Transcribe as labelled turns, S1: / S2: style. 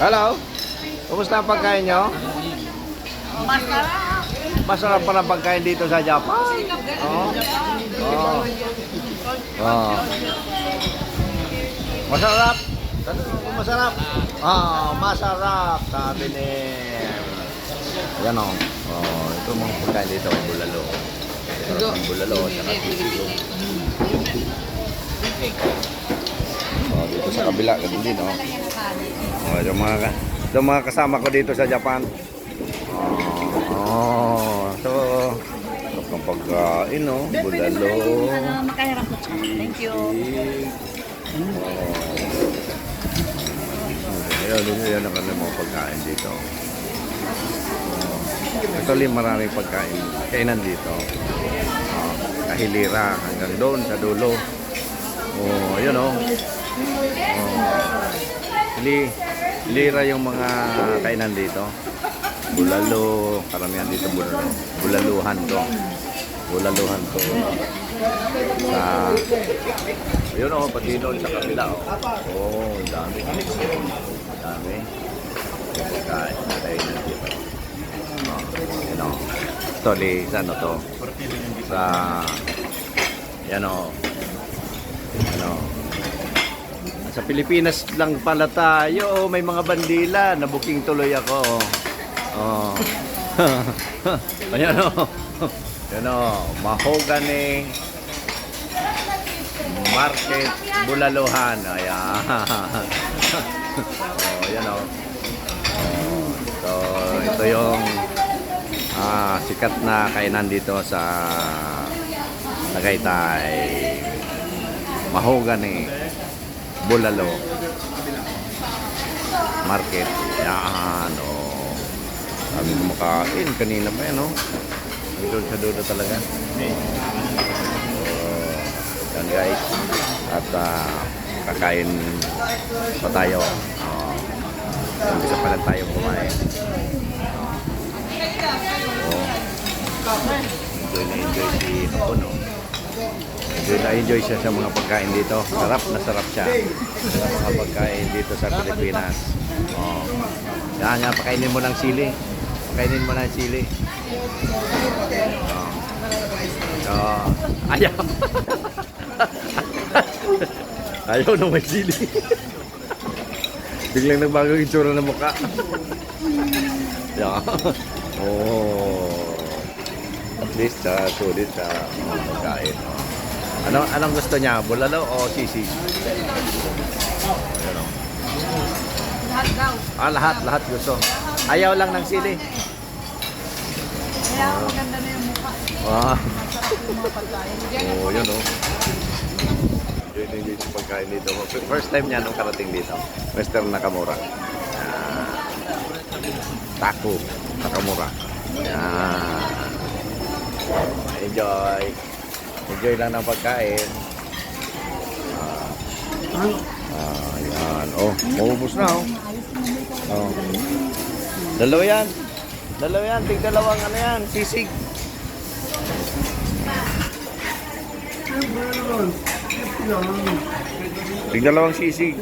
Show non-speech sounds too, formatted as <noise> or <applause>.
S1: Hello? Kumusta ang pagkain nyo?
S2: Masarap.
S1: Masarap pala pagkain dito sa Japan. Oo. Oo. Oo. Masarap. Tanong kung masarap. Ah, masarap. Sabi ni... Yan o. Oh, ito mga pagkain dito. Bulalo. Sarap ng bulalo. Saka sisigo. Oh, dito sa kabila. Ganun din, oh. Oh, yung mga, ka- yung mga kasama ko dito sa Japan. Oh, oh. so, sarap ng pagkain, no? Bulalo.
S2: Makahirap po siya. Thank you.
S1: Oh. Ayun, yun, yun ang kanilang mga pagkain dito. Oh. Actually, maraming pagkain. Kainan dito. Oh, kahilira hanggang doon sa dulo. Oh, ayun oh. Oh. Hilira yung mga kainan dito. Bulalo, karamihan dito bulalo. Bulaluhan to. Bulaluhan to. Sa Ayun oh, pati doon sa kabila oh. Oh, dami. Dami. Pagkain, kainan dito. Oh, yun oh. Actually, sa ano to? Sa yan oh. Ano? Sa Pilipinas lang pala tayo. May mga bandila. Nabuking tuloy ako. Oh. Ayan o. Ayan o. Mahogany. Market. Bulaluhan. Ayan. oh, ayan o. <laughs> Oh, so, ito yung ah, sikat na kainan dito sa Tagaytay. Mahogany. Bulalo. Market. Yan, oh. Kami kumakain. Kanina pa yan, oh. Nandun sa dulo talaga. Oh, yan, guys. At ah, kakain pa tayo. Oh. Umpisa pa tayo kumain. Oh. Enjoy na enjoy si Hapon, oh. Enjoy na enjoy siya sa mga pagkain dito. Sarap na sarap siya mga pagkain dito sa Pilipinas. Oh. Yan, yan, pakainin mo ng sili. Pakainin mo ng sili. Oh. Oh. Ayaw. <laughs> Ayaw na may sili. Biglang nagbago yung tsura ng mukha. <laughs> Yeah. Oh. At least uh, sulit sa mga pagkain. Oh. Ano anong gusto niya? Bulalo o sisig? Ayun, oh.
S2: Lahat daw.
S1: Ah, lahat, lahat gusto. Ayaw lang ng sili.
S2: Kaya maganda na yung mukha.
S1: Ah.
S2: Masarap yung mga pagkain. <laughs>
S1: Oh, yun oh. Enjoy na enjoy sa pagkain dito. First time niya nung karating dito. Western Nakamura. Ah. Taco Nakamura. Ah. Enjoy. Enjoy lang ng pagkain. Ah. Ah, yan. Oh, maubos na oh. Oh. Dalawa yan. Dalawa yan. Tig dalawang ano yan. Sisig. Tig dalawang sisig.